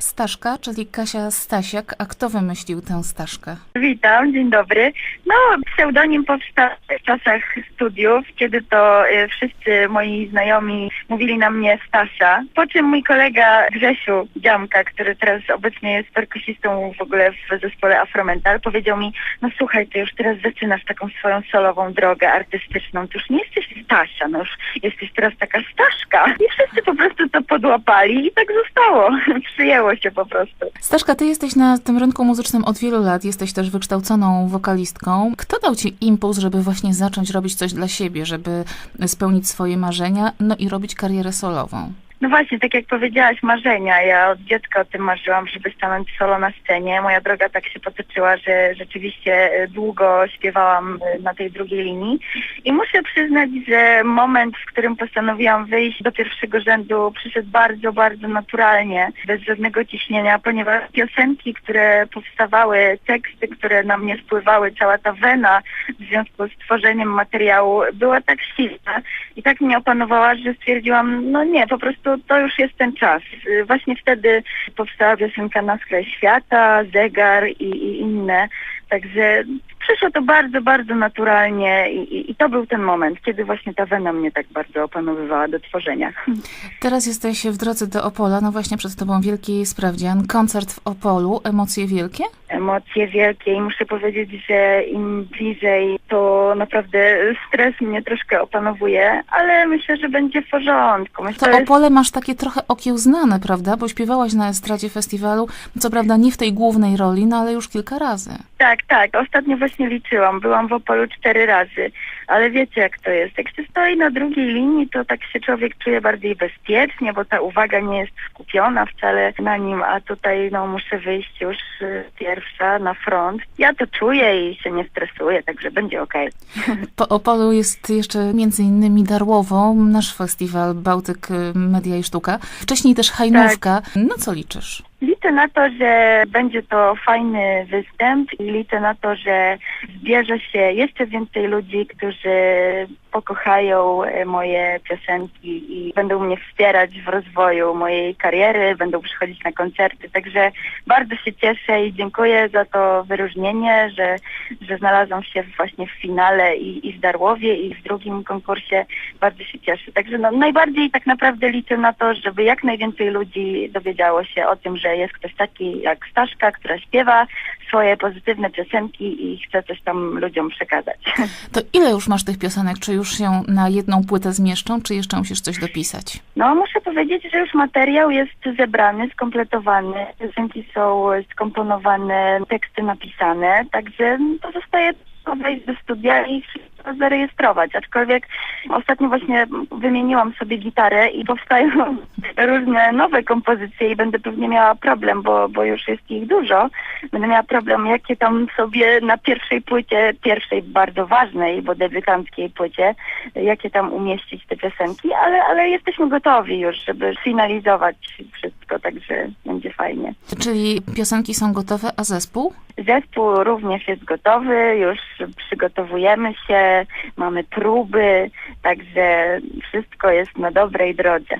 Staszka, czyli Kasia Stasiak. A kto wymyślił tę Staszkę? Witam, dzień dobry. No, pseudonim powstał w czasach studiów, kiedy to e, wszyscy moi znajomi mówili na mnie Stasia. Po czym mój kolega Grzesiu Dziamka, który teraz obecnie jest perkusistą w ogóle w zespole Afromental, powiedział mi, no słuchaj, ty już teraz zaczynasz taką swoją solową drogę artystyczną, ty już nie jesteś Stasia, no już jesteś teraz taka Staszka. I wszyscy po prostu to podłapali i tak zostało. Przyjęło się po prostu. Staszka, ty jesteś na tym rynku muzycznym od wielu lat, jesteś też wykształconą wokalistką. Kto dał ci impuls, żeby właśnie zacząć robić coś dla siebie, żeby spełnić swoje marzenia, no i robić karierę solową? No właśnie, tak jak powiedziałaś, marzenia. Ja od dziecka o tym marzyłam, żeby stanąć solo na scenie. Moja droga tak się potoczyła, że rzeczywiście e, długo śpiewałam e, na tej drugiej linii. I muszę przyznać, że moment, w którym postanowiłam wyjść do pierwszego rzędu, przyszedł bardzo, bardzo naturalnie, bez żadnego ciśnienia, ponieważ piosenki, które powstawały, teksty, które na mnie spływały, cała ta wena w związku z tworzeniem materiału była tak silna i tak mnie opanowała, że stwierdziłam, no nie, po prostu to już jest ten czas. Właśnie wtedy powstała piosenka Na skraj świata, Zegar i, i inne. Także przyszło to bardzo, bardzo naturalnie i, i, i to był ten moment, kiedy właśnie ta wena mnie tak bardzo opanowywała do tworzenia. Teraz jesteś w drodze do Opola, no właśnie przed tobą wielki sprawdzian, koncert w Opolu, emocje wielkie? Emocje wielkie i muszę powiedzieć, że im bliżej, to naprawdę stres mnie troszkę opanowuje, ale myślę, że będzie w porządku. Myślę, To Opole masz takie trochę okiełznane, prawda? Bo śpiewałaś na estradzie festiwalu, co prawda nie w tej głównej roli, no ale już kilka razy. Tak, tak. Ostatnio właśnie liczyłam. Byłam w Opolu cztery razy. Ale wiecie jak to jest. Jak się stoi na drugiej linii, to tak się człowiek czuje bardziej bezpiecznie, bo ta uwaga nie jest skupiona wcale na nim, a tutaj no muszę wyjść już y, pierwsza na front. Ja to czuję i się nie stresuję, także będzie okej. Po Opolu jest jeszcze między innymi Darłowo, nasz festiwal Bałtyk Media i Sztuka. Wcześniej też Hajnówka. No co liczysz? Liczę na to, że będzie to fajny występ i liczę na to, że zbierze się jeszcze więcej ludzi, którzy pokochają e, moje piosenki i będą mnie wspierać w rozwoju mojej kariery, będą przychodzić na koncerty. Także bardzo się cieszę i dziękuję za to wyróżnienie, że, że znalazłam się właśnie w finale i, i w Darłowie i w drugim konkursie. Bardzo się cieszę. Także no, najbardziej tak naprawdę liczę na to, żeby jak najwięcej ludzi dowiedziało się o tym, że jest ktoś taki jak Staszka, która śpiewa swoje pozytywne piosenki i chce coś tam ludziom przekazać. To ile już masz tych piosenek? Czy już się na jedną płytę zmieszczą, czy jeszcze musisz coś dopisać? No muszę powiedzieć, że już materiał jest zebrany, skompletowany, piosenki są skomponowane, teksty napisane, także pozostaje wejść do studia i wszystko zarejestrować. Aczkolwiek ostatnio właśnie wymieniłam sobie gitarę i powstają różne nowe kompozycje i będę pewnie miała problem, bo, bo już jest ich dużo. Będę miała problem, jakie tam sobie na pierwszej płycie, pierwszej bardzo ważnej, bo debiutanckiej płycie, jakie tam umieścić te piosenki, ale, ale jesteśmy gotowi już, żeby finalizować wszystko, także będzie fajnie. Czyli piosenki są gotowe, a zespół? Zespół również jest gotowy, już przygotowujemy się, mamy próby, także wszystko jest na dobrej drodze.